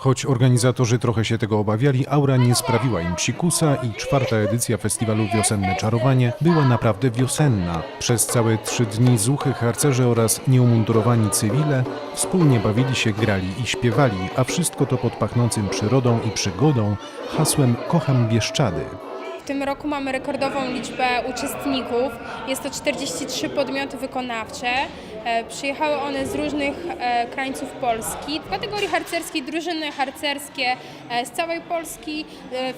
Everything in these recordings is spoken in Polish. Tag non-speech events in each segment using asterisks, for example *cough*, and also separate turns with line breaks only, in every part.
Choć organizatorzy trochę się tego obawiali, aura nie sprawiła im psikusa i czwarta edycja festiwalu Wiosenne Czarowanie była naprawdę wiosenna. Przez całe trzy dni zuchy harcerze oraz nieumundurowani cywile wspólnie bawili się, grali i śpiewali, a wszystko to pod pachnącym przyrodą i przygodą hasłem Kocham Bieszczady.
W tym roku mamy rekordową liczbę uczestników. Jest to 43 podmioty wykonawcze. E, Przyjechały one z różnych e, krańców Polski. W kategorii harcerskiej drużyny harcerskie e, z całej Polski.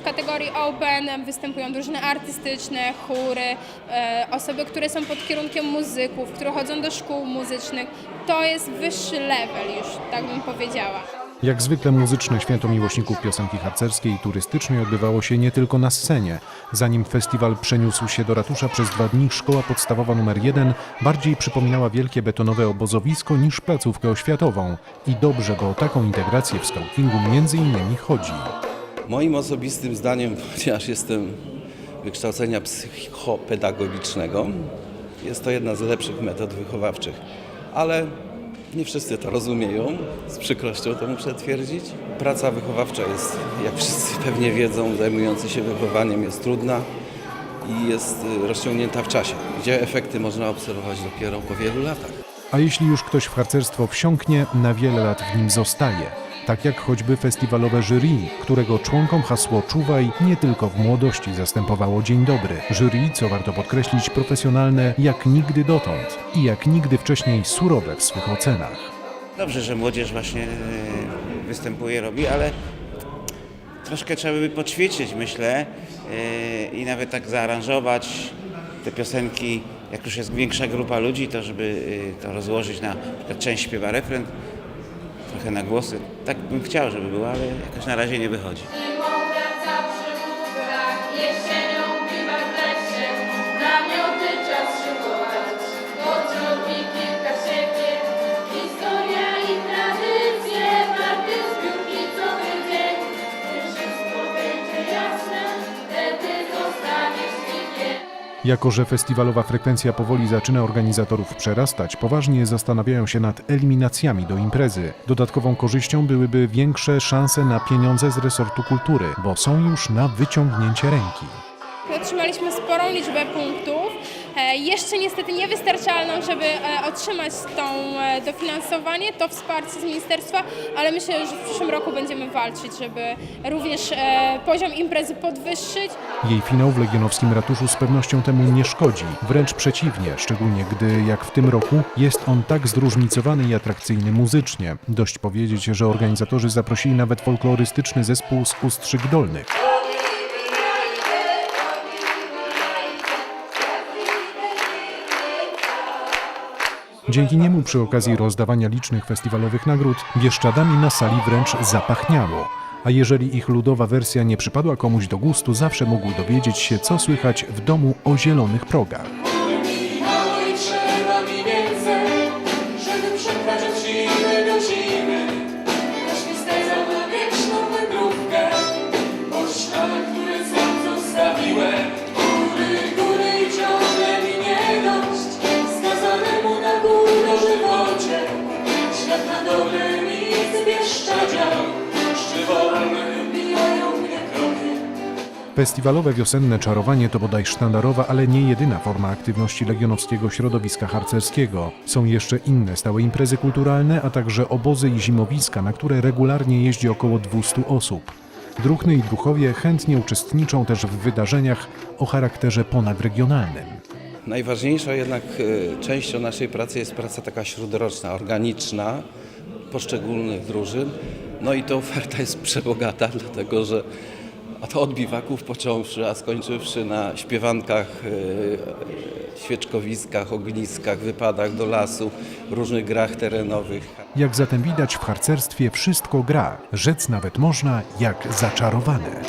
W kategorii Open występują drużyny artystyczne, chóry, osoby, które są pod kierunkiem muzyków, które chodzą do szkół muzycznych. To jest wyższy level już, tak bym powiedziała.
Jak zwykle muzyczne święto miłośników piosenki harcerskiej i turystycznej odbywało się nie tylko na scenie. Zanim festiwal przeniósł się do ratusza przez dwa dni, szkoła podstawowa nr 1 bardziej przypominała wielkie betonowe obozowisko niż placówkę oświatową. I dobrze, bo o taką integrację w scoutingu między innymi chodzi.
Moim osobistym zdaniem, *laughs* ponieważ jestem wykształcenia psychopedagogicznego, jest to jedna z lepszych metod wychowawczych, ale nie wszyscy to rozumieją, z przykrością to muszę twierdzić. Praca wychowawcza jest, jak wszyscy pewnie wiedzą, zajmujący się wychowaniem jest trudna i jest y, rozciągnięta w czasie, gdzie efekty można obserwować dopiero po wielu latach.
A jeśli już ktoś w harcerstwo wsiąknie, na wiele lat w nim zostaje. Tak jak choćby festiwalowe jury, którego członkom hasło Czuwaj nie tylko w młodości zastępowało Dzień Dobry. Jury, co warto podkreślić, profesjonalne jak nigdy dotąd i jak nigdy wcześniej surowe w swych ocenach.
Dobrze, że młodzież właśnie e, występuje, robi, ale troszkę trzeba by poćwiczyć, myślę, e, i nawet tak zaaranżować te piosenki, jak już jest większa grupa ludzi, to żeby e, to rozłożyć na, na część śpiewa refren, trochę na głosy. Tak bym chciał, żeby było, ale jakoś na razie nie wychodzi.
Jako, że festiwalowa frekwencja powoli zaczyna organizatorów przerastać, poważnie zastanawiają się nad eliminacjami do imprezy. Dodatkową korzyścią byłyby większe szanse na pieniądze z resortu kultury, bo są już na wyciągnięcie ręki.
Otrzymaliśmy sporą liczbę punktów, e, jeszcze niestety niewystarczalną, żeby e, otrzymać tą e, dofinansowanie, to wsparcie z ministerstwa, ale myślę, że w przyszłym roku będziemy walczyć, żeby również poziom imprezy podwyższyć.
Jej finał w Legionowskim Ratuszu z pewnością temu nie szkodzi, wręcz przeciwnie, szczególnie gdy, jak w tym roku, jest on tak zróżnicowany i atrakcyjny muzycznie. Dość powiedzieć, że organizatorzy zaprosili nawet folklorystyczny zespół z Ustrzyk Dolnych. Dzięki niemu przy okazji rozdawania licznych festiwalowych nagród Bieszczadami na sali wręcz zapachniało. A jeżeli ich ludowa wersja nie przypadła komuś do gustu, zawsze mógł dowiedzieć się, co słychać w domu o zielonych progach. Festiwalowe wiosenne czarowanie to bodaj sztandarowa, ale nie jedyna forma aktywności legionowskiego środowiska harcerskiego. Są jeszcze inne stałe imprezy kulturalne, a także obozy i zimowiska, na które regularnie jeździ około 200 osób. Druhny i druchowie chętnie uczestniczą też w wydarzeniach o charakterze ponadregionalnym.
Najważniejsza jednak e, częścią naszej pracy jest praca taka śródroczna, organiczna poszczególnych drużyn. No i ta oferta jest przebogata, *laughs* dlatego że od od biwaków począwszy, a skończywszy na śpiewankach, e, świeczkowiskach, ogniskach, wypadach do lasu, różnych grach terenowych.
Jak zatem widać, w harcerstwie wszystko gra, rzec nawet można jak zaczarowane.